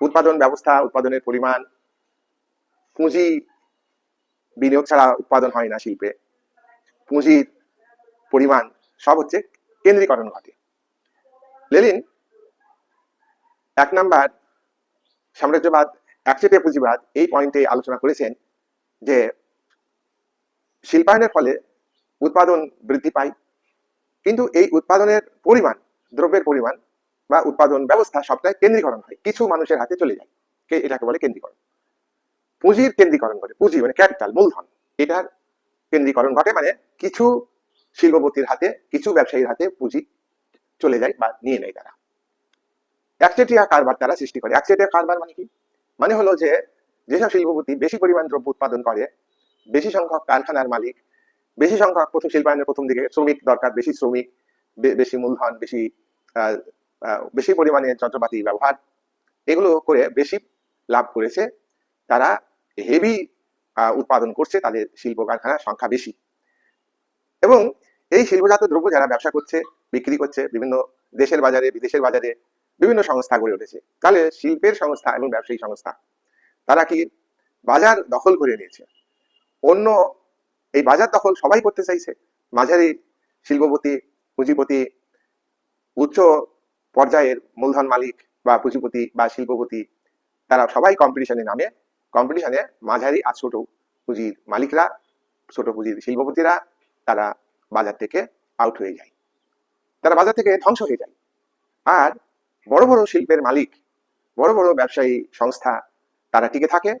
উৎপাদন ব্যবস্থা, উৎপাদনের পরিমাণ, পুঁজি বিনিয়োগ ছাড়া উৎপাদন হয় না শিল্পে। পুঁজির পরিমাণ সব হচ্ছে কেন্দ্রীকরণ ঘটে। লেলিন এক নাম্বার সাম্রাজ্যবাদ একচেটে পুঁজিবাদ এই পয়েন্টে আলোচনা করেছেন যে শিল্পায়নের ফলে উৎপাদন বৃদ্ধি পায়, কিন্তু এই উৎপাদনের পরিমাণ, দ্রব্যের পরিমাণ বা উৎপাদন ব্যবস্থা সবটাই কেন্দ্রীকরণ হয়। কিছু মানুষের হাতে চলে যায়। কে এটাকে বলে কেন্দ্রীকরণ। পুঁজির কেন্দ্রীকরণ ঘটে পুঁজি মানে ক্যাপিটাল মূলধন। এটার কেন্দ্রীকরণ ঘটে মানে কিছু শিল্পপতির হাতে, কিছু ব্যবসায়ীর হাতে পুঁজি চলে যায় বা নিয়ে নেয় তারা। একচেটিয়া কারবার তারা সৃষ্টি করে। একচেটিয়া কারবার মানে কি? মানে হলো যে, যেসব শিল্পপতি বেশি পরিমাণ দ্রব্য উৎপাদন করে, বেশি সংখ্যক কারখানার মালিক, বেশি সংখ্যক প্রথম শিল্পায়নের প্রথম দিকে শ্রমিক দরকার, বেশি শ্রমিক বেশি মূলধন, বেশি বেশি পরিমাণে যন্ত্রপাতি ব্যবহার এগুলো করে বেশি লাভ করেছে। তারা হেভি উৎপাদন করছে, তাদের শিল্প কারখানার সংখ্যা বেশি। এবং এই শিল্পজাত দ্রব্য যারা ব্যবসা করছে, বিক্রি করছে, বিভিন্ন দেশের বাজারে, বিদেশের বাজারে, বিভিন্ন সংস্থা গড়ে উঠেছে। তাহলে শিল্পের সংস্থা এবং ব্যবসায়ী সংস্থা, তারা কি বাজার দখল করে নিয়েছে? অন্য এই বাজার দখল সবাই করতে চাইছে? মাঝারি শিল্পপতি, পুঁজিপতি, উচ্চ পর্যায়ের মূলধন মালিক বা পুঁজিপতি বা শিল্পপতি, তারা সবাই কম্পিটিশনে নামে। কম্পিটিশনে মাঝারি আর ছোট পুঁজির মালিকরা, ছোট পুঁজির শিল্পপতিরা, তারা বাজার থেকে আউট হয়ে যায়। তারা বাজার থেকে ধ্বংস হয়ে যায়। আর বড় বড় শিল্পের মালিক, বড় বড় ব্যবসায়ী সংস্থা, তারা টিকে থাকে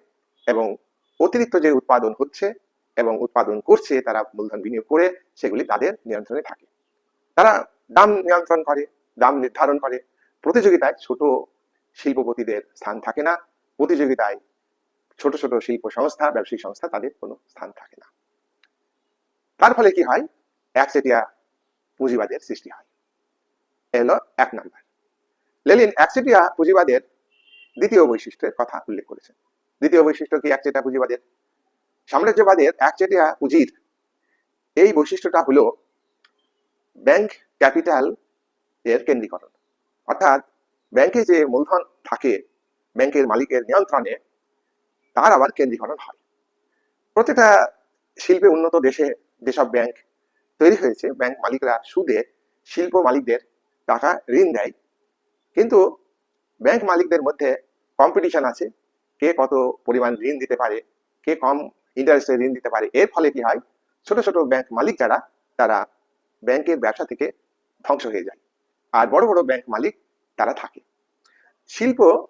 এবং অতিরিক্ত যে উৎপাদন হচ্ছে এবং উৎপাদন করছে, তারা মূলধন বিনিয়োগ করে, সেগুলি তাদের নিয়ন্ত্রণে থাকে। তারা দাম নিয়ন্ত্রণ করে। দাম নির্ধারণ করে। প্রতিযোগিতায় ছোট শিল্পপতিদের স্থান থাকে না। প্রতিযোগিতায় ছোট ছোট শিল্প সংস্থা, ব্যবসায়িক সংস্থা তাদের কোনো স্থান থাকে না। তার ফলে কি হয়? একচেটিয়া পুঁজিবাদের সৃষ্টি হয়। এ হলো এক নাম্বার। লেলিন একচেটিয়া পুঁজিবাদের দ্বিতীয় বৈশিষ্ট্যের কথা উল্লেখ করেছেন দ্বিতীয় বৈশিষ্ট্য কি একচেটিয়া পুঁজিবাদের? সাম্রাজ্যবাদের একচেটিয়া পুঁজির এই বৈশিষ্ট্যটা হলো ব্যাংক ক্যাপিটাল এর কেন্দ্রীকরণ। অর্থাৎ ব্যাংকে যে মূলধন থাকে, ব্যাংকের মালিকের নিয়ন্ত্রণে, তার আবার কেন্দ্রীকরণ হয়। প্রত্যেকটা শিল্পে উন্নত দেশে যেসব ব্যাংক তৈরি হয়েছে, ব্যাংক মালিকরা সুদে শিল্প মালিকদের টাকা ঋণ দেয়। কিন্তু ব্যাংক মালিকদের মধ্যে কম্পিটিশন আছে, কে কত পরিমাণ ঋণ দিতে পারে, কে কম ইন্টারেস্টে ঋণ দিতে পারে। এর ফলে কি হয়? ছোট ছোট ব্যাংক মালিক যারা, তারা ব্যাংকের ব্যবসা থেকে ধ্বংস হয়ে যায়। আর বড় বড় ব্যাংক মালিক তারা থাকে। শিল্প